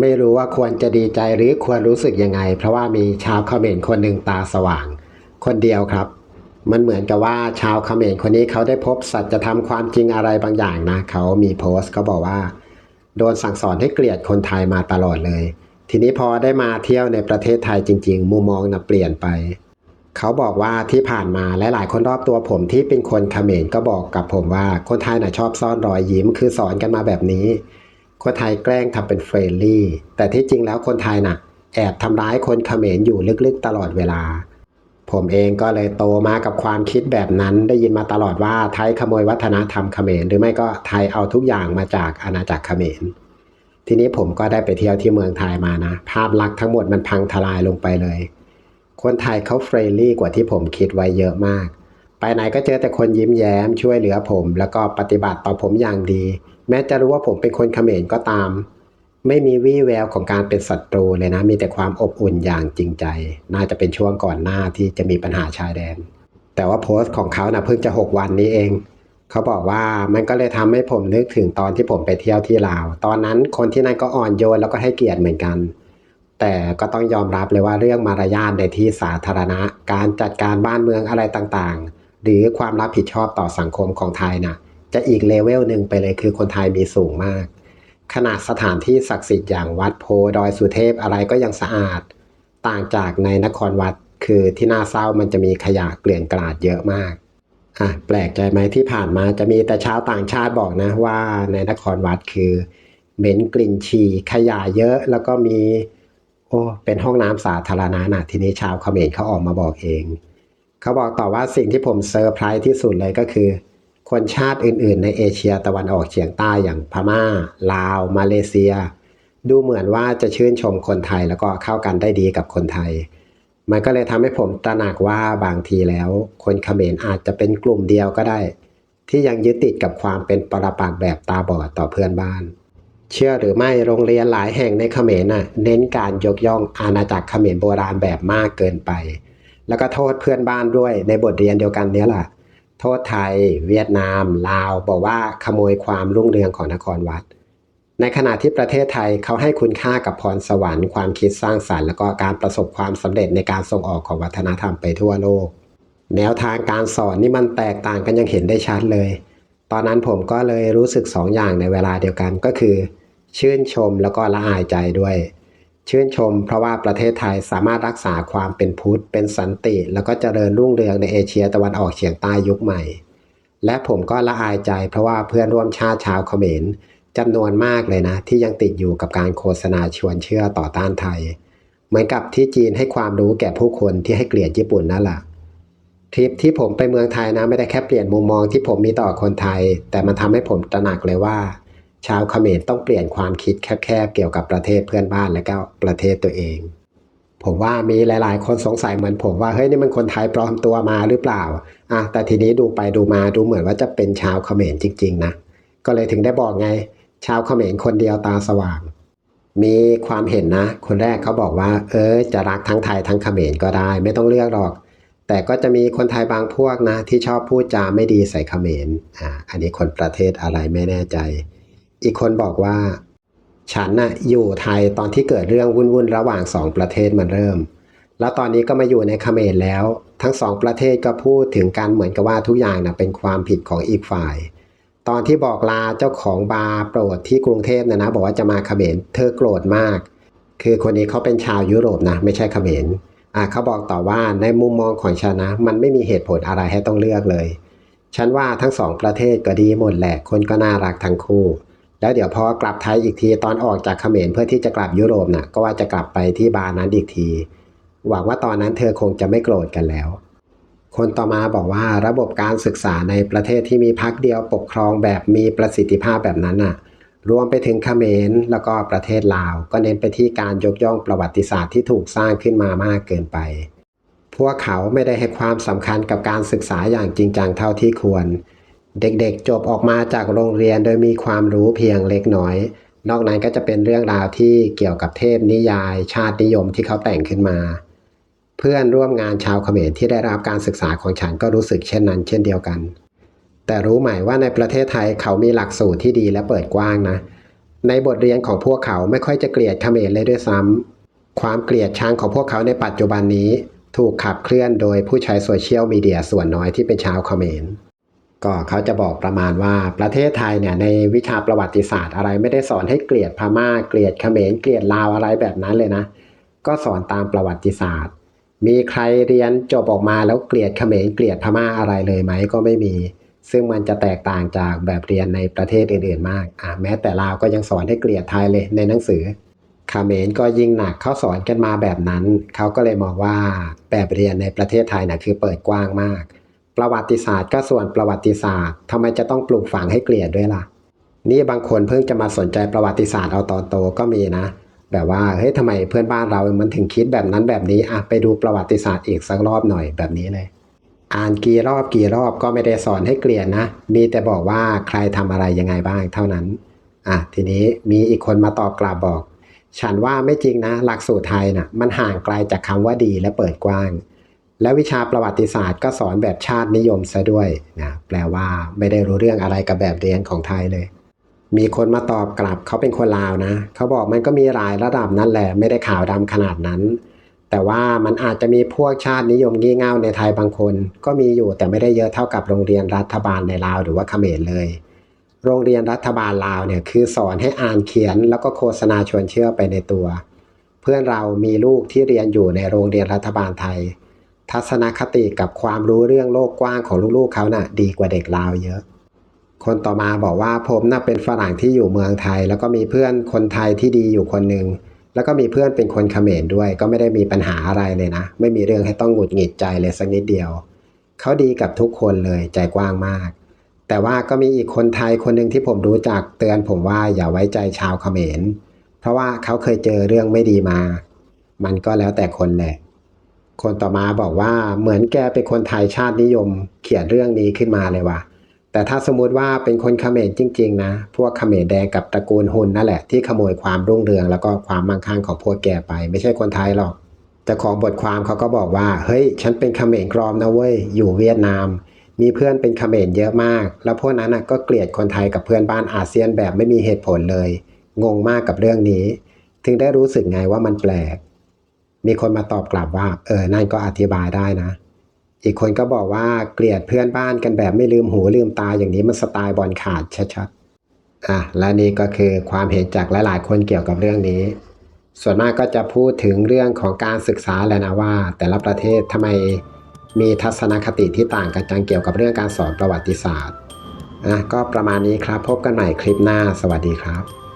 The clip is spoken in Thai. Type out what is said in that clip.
ไม่รู้ว่าควรจะดีใจหรือควรรู้สึกยังไง เพราะว่ามีชาวเขมรคนหนึ่งตาสว่าง คนเดียวครับ มันเหมือนกับว่าชาวเขมรคนนี้เขาได้พบสัจธรรมความจริงอะไรบางอย่างนะเขามีโพสต์เขาบอกว่า โดนสั่งสอนให้เกลียดคนไทยมาตลอดเลย ทีนี้พอได้มาเที่ยวในประเทศไทยจริง ๆ มุมมองนะเปลี่ยนไปเขาบอกว่าที่ผ่านมาและหลายคนรอบตัวผมที่เป็นคนเขมรก็บอกกับผมว่า คนไทยน่ะชอบซ่อนรอยยิ้มคือสอนกันมาแบบนี้ คนไทยแกล้งทำเป็นเฟรนลี่ แต่ที่จริงแล้วคนไทยน่ะ แอบทำร้ายคนเขมรอยู่ลึกๆตลอดเวลา ผมเองก็เลยโตมากับความคิดแบบนั้น ได้ยินมาตลอดว่าไทยขโมยวัฒนธรรมเขมร หรือไม่ก็ไทยเอาทุกอย่างมาจากอาณาจักรเขมร ทีนี้ผมก็ได้ไปเที่ยวที่เมืองไทยมานะ ภาพลักษณ์ทั้งหมดมันพังทลายลงไปเลย คนไทยเขาเฟรนลี่กว่าที่ผมคิดไว้เยอะมาก ไปไหนก็เจอแต่คนยิ้มแย้มช่วยเหลือผม แล้วก็ปฏิบัติต่อผมอย่างดี แม้จะรู้ว่าผมเป็นคนเขมรก็ตาม ไม่มีวี่แววของการเป็นศัตรูเลยนะ มีแต่ความอบอุ่นอย่างจริงใจ น่าจะเป็นช่วงก่อนหน้าที่จะมีปัญหาชายแดน แต่ว่าโพสต์ของเขานะเพิ่งจะ 6 วันนี้เอง เขาบอกว่ามันก็เลยทำให้ผมนึกถึงตอนที่ผมไปเที่ยวที่ลาว ตอนนั้นคนที่นั่นก็อ่อนโยนแล้วก็ให้เกียรติเหมือนกันแต่ก็ต้องยอมรับเลยว่าเรื่องมารยาทในที่สาธารณะ การจัดการบ้านเมืองอะไรต่างๆ หรือความรับผิดชอบต่อสังคมของไทยนะ จะอีกเลเวลหนึ่งไปเลยคือคนไทยมีสูงมาก ขนาดสถานที่ศักดิ์สิทธิ์อย่างวัดโพดอยสุเทพอะไรก็ยังสะอาด ต่างจากในนครวัดคือที่น่าเศร้ามันจะมีขยะเกลื่อนกลาดเยอะมากอะแปลกใจไหมที่ผ่านมาจะมีแต่ชาวต่างชาติบอกนะว่าในนครวัดคือเหม็นกลิ่นฉี่ขยะเยอะแล้วก็มี โอ้เป็นห้องน้ำสาธารณะนะทีนี้ชาวเขมรเขาออกมาบอกเอง เขาบอกต่อว่าสิ่งที่ผมเซอร์ไพรส์ที่สุดเลยก็คือ คนชาติอื่น ๆ ในเอเชียตะวันออกเฉียงใต้อย่างพม่า ลาว มาเลเซีย ดูเหมือนว่าจะชื่นชมคนไทยแล้วก็เข้ากันได้ดีกับคนไทย มันก็เลยทำให้ผมตระหนักว่าบางทีแล้ว คนเขมรอาจจะเป็นกลุ่มเดียวก็ได้ ที่ยังยึดติดกับความเป็นปรปักษ์แบบตาบอดต่อเพื่อนบ้าน เชื่อหรือไม่โรงเรียนหลายแห่งในเขมรน่ะเน้นการยกย่องอาณาจักรเขมรโบราณแบบมากเกินไป แล้วก็โทษเพื่อนบ้านด้วยในบทเรียนเดียวกันนี้แหละ โทษไทย เวียดนาม ลาว บอกว่าขโมยความรุ่งเรืองของนครวัด ในขณะที่ประเทศไทยเขาให้คุณค่ากับพรสวรรค์ความคิดสร้างสรรค์ แล้วก็การประสบความสำเร็จในการส่งออกของวัฒนธรรมไปทั่วโลก แนวทางการสอนนี่มันแตกต่างกันยังเห็นได้ชัดเลย ตอนนั้นผมก็เลยรู้สึกสองอย่างในเวลาเดียวกันก็คือ ชื่นชมแล้วก็ละอายใจด้วย ชื่นชม เพราะว่าประเทศไทยสามารถรักษาความเป็นพุทธ เป็นสันติ แล้วก็เจริญรุ่งเรืองในเอเชียตะวันออกเฉียงใต้ยุคใหม่ และผมก็ละอายใจเพราะว่าเพื่อนร่วมชาติชาวเขมรจำนวนมากเลยนะ ที่ยังติดอยู่กับการโฆษณาชวนเชื่อต่อต้านไทย เหมือนกับที่จีนให้ความรู้แก่ผู้คนที่ให้เกลียดญี่ปุ่นนั่นแหละทริปที่ผมไปเมืองไทยนะไม่ได้แค่เปลี่ยนมุมมองที่ผมมีต่อคนไทย แต่มันทำให้ผมตระหนักเลยว่า ชาวเขมรต้องเปลี่ยนความคิดแคบๆเกี่ยวกับประเทศเพื่อนบ้านและก็ประเทศตัวเอง ผมว่ามีหลาย ๆ คนสงสัยเหมือนผมว่าเฮ้ยนี่มันคนไทยปลอมตัวมาหรือเปล่าอะแต่ทีนี้ดูไปดูมาดูเหมือนว่าจะเป็นชาวเขมรจริง ๆ นะ ก็เลยถึงได้บอกไง ชาวเขมรคนเดียวตาสว่าง มีความเห็นนะ คนแรกเขาบอกว่า เออจะรักทั้งไทยทั้งเขมรก็ได้ ไม่ต้องเลือกหรอกแต่ก็จะมีคนไทยบางพวกนะ ที่ชอบพูดจาไม่ดีใส่เขมรอ่าอันนี้คนประเทศอะไรไม่แน่ใจ อีกคนบอกว่า ฉันน่ะอยู่ไทยตอนที่เกิดเรื่องวุ่นๆระหว่างสองประเทศมันเริ่ม แล้วตอนนี้ก็มาอยู่ในเขมรแล้ว ทั้งสองประเทศก็พูดถึงกันเหมือนกับว่าทุกอย่างน่ะเป็นความผิดของอีกฝ่าย ตอนที่บอกลาเจ้าของบาร์โปรดที่กรุงเทพนะนะบอกว่าจะมาเขมรเธอโกรธมาก คือคนนี้เขาเป็นชาวยุโรปนะ ไม่ใช่เขมรอะเขาบอกต่อว่าในมุมมองของฉันนะ มันไม่มีเหตุผลอะไรให้ต้องเลือกเลย ฉันว่าทั้งสองประเทศก็ดีหมดแหละคนก็น่ารักทั้งคู่ แล้วเดี๋ยวพอกลับไทยอีกทีตอนออกจากเขมรเพื่อที่จะกลับยุโรปน่ะก็ว่าจะกลับไปที่บาร์นั้นอีกที หวังว่าตอนนั้นเธอคงจะไม่โกรธกันแล้ว คนต่อมาบอกว่าระบบการศึกษาในประเทศที่มีพักเดียวปกครองแบบมีประสิทธิภาพแบบนั้นน่ะ รวมไปถึงเขมรแล้วก็ประเทศลาว ก็เน้นไปที่การยกย่องประวัติศาสตร์ที่ถูกสร้างขึ้นมามากเกินไป พวกเขาไม่ได้ให้ความสำคัญกับการศึกษาอย่างจริงจังเท่าที่ควร เด็กๆ จบออกมาจากโรงเรียนโดยมีความรู้เพียงเล็กน้อย นอกนั้นก็จะเป็นเรื่องราวที่เกี่ยวกับเทพนิยาย ชาตินิยมที่เขาแต่งขึ้นมา เพื่อนร่วมงานชาวเขมรที่ได้รับการศึกษาของฉันก็รู้สึกเช่นนั้น เช่นเดียวกัน แต่รู้ไหมว่าในประเทศไทยเขามีหลักสูตรที่ดีและเปิดกว้างนะ ในบทเรียนของพวกเขาไม่ค่อยจะเกลียดเขมรเลยด้วยซ้ำความเกลียดชังของพวกเขาในปัจจุบันนี้ ถูกขับเคลื่อนโดยผู้ใช้โซเชียลมีเดียส่วนน้อยที่เป็นชาวเขมร ก็เขาจะบอกประมาณว่าประเทศไทยเนี่ยในวิชาประวัติศาสตร์อะไรไม่ได้สอนให้เกลียดพม่าเกลียดเขมรเกลียดลาวอะไรแบบนั้นเลยนะ ก็สอนตามประวัติศาสตร์ มีใครเรียนจบออกมาแล้วเกลียดเขมรเกลียดพม่าอะไรเลยไหมก็ไม่มี ซึ่งมันจะแตกต่างจากแบบเรียนในประเทศอื่นๆมากอะแม้แต่ลาวก็ยังสอนให้เกลียดไทยเลยในหนังสือเขมรก็ยิ่งหนักเขาสอนกันมาแบบนั้นเขาก็เลยมองว่าแบบเรียนในประเทศไทยนะคือเปิดกว้างมาก ประวัติศาสตร์ก็ส่วนประวัติศาสตร์ทำไมจะต้องปลูกฝังให้เกลียดด้วยล่ะ นี่บางคนเพิ่งจะมาสนใจประวัติศาสตร์เอาตอนโตก็มีนะ แบบว่าเฮ้ยทำไมเพื่อนบ้านเรามันถึงคิดแบบนั้นแบบนี้อะไปดูประวัติศาสตร์อีกสักรอบหน่อยแบบนี้เลย อ่านกี่รอบกี่รอบก็ไม่ได้สอนให้เกลียดนะ มีแต่บอกว่าใครทำอะไรยังไงบ้างเท่านั้นอะทีนี้มีอีกคนมาตอบกลับบอก ฉันว่าไม่จริงนะ หลักสูตรไทยน่ะมันห่างไกลจากคำว่าดีและเปิดกว้าง และวิชาประวัติศาสตร์ก็สอนแบบชาตินิยมซะด้วยนะแปลว่าไม่ได้รู้เรื่องอะไรกับแบบเรียนของไทยเลย มีคนมาตอบกลับเขาเป็นคนลาวนะ เขาบอกมันก็มีหลายระดับนั่นแหละ ไม่ได้ขาวดำขนาดนั้น แต่ว่ามันอาจจะมีพวกชาตินิยมงี่เง่าในไทยบางคน ก็มีอยู่แต่ไม่ได้เยอะเท่ากับโรงเรียนรัฐบาลในลาวหรือว่าเขมรเลย โรงเรียนรัฐบาลลาวเนี่ยคือสอนให้อ่านเขียนแล้วก็โฆษณาชวนเชื่อไปในตัว เพื่อนเรามีลูกที่เรียนอยู่ในโรงเรียนรัฐบาลไทย ทัศนคติกับความรู้เรื่องโลกกว้างของลูกๆเขาน่ะดีกว่าเด็กลาวเยอะ คนต่อมาบอกว่าผมน่ะเป็นฝรั่งที่อยู่เมืองไทย แล้วก็มีเพื่อนคนไทยที่ดีอยู่คนหนึ่งแล้วก็มีเพื่อนเป็นคนเขมรด้วย ก็ไม่ได้มีปัญหาอะไรเลยนะ ไม่มีเรื่องให้ต้องหงุดหงิดใจเลยสักนิดเดียว เขาดีกับทุกคนเลยใจกว้างมาก แต่ว่าก็มีอีกคนไทยคนหนึ่งที่ผมรู้จักเตือนผมว่าอย่าไว้ใจชาวเขมร เพราะว่าเขาเคยเจอเรื่องไม่ดีมา มันก็แล้วแต่คนแหละ คนต่อมาบอกว่าเหมือนแกเป็นคนไทยชาตินิยม เขียนเรื่องนี้ขึ้นมาเลยว่ะ แต่ถ้าสมมุติว่าเป็นคนเขมรจริง ๆ นะ พวกเขมรแดงกับตระกูลฮุนนั่นแหละที่ขโมยความรุ่งเรืองแล้วก็ความมั่งคั่งของพวกแกไป ไม่ใช่คนไทยหรอกแต่ของบทความเขาก็บอกว่า เฮ้ย ฉันเป็นเขมรกรอมนะเว้ย อยู่เวียดนาม มีเพื่อนเป็นเขมรเยอะมาก แล้วพวกนั้นน่ะก็เกลียดคนไทยกับเพื่อนบ้านอาเซียนแบบไม่มีเหตุผลเลย งงมากกับเรื่องนี้ ถึงได้รู้สึกไงว่ามันแปลก มีคนมาตอบกลับว่า เออ นั่นก็อธิบายได้นะ อีกคนก็บอกว่าเกลียดเพื่อนบ้านกันแบบไม่ลืมหูลืมตาอย่างนี้มันสไตล์บอลขาดชัดๆอะและนี่ก็คือความเห็นจากหลายๆ คนเกี่ยวกับเรื่องนี้ ส่วนมากก็จะพูดถึงเรื่องของการศึกษาแหละนะว่า แต่ละประเทศทำไมมีทัศนคติที่ต่างกันจังเกี่ยวกับเรื่องการสอนประวัติศาสตร์อะก็ประมาณนี้ครับพบกันใหม่คลิปหน้า สวัสดีครับ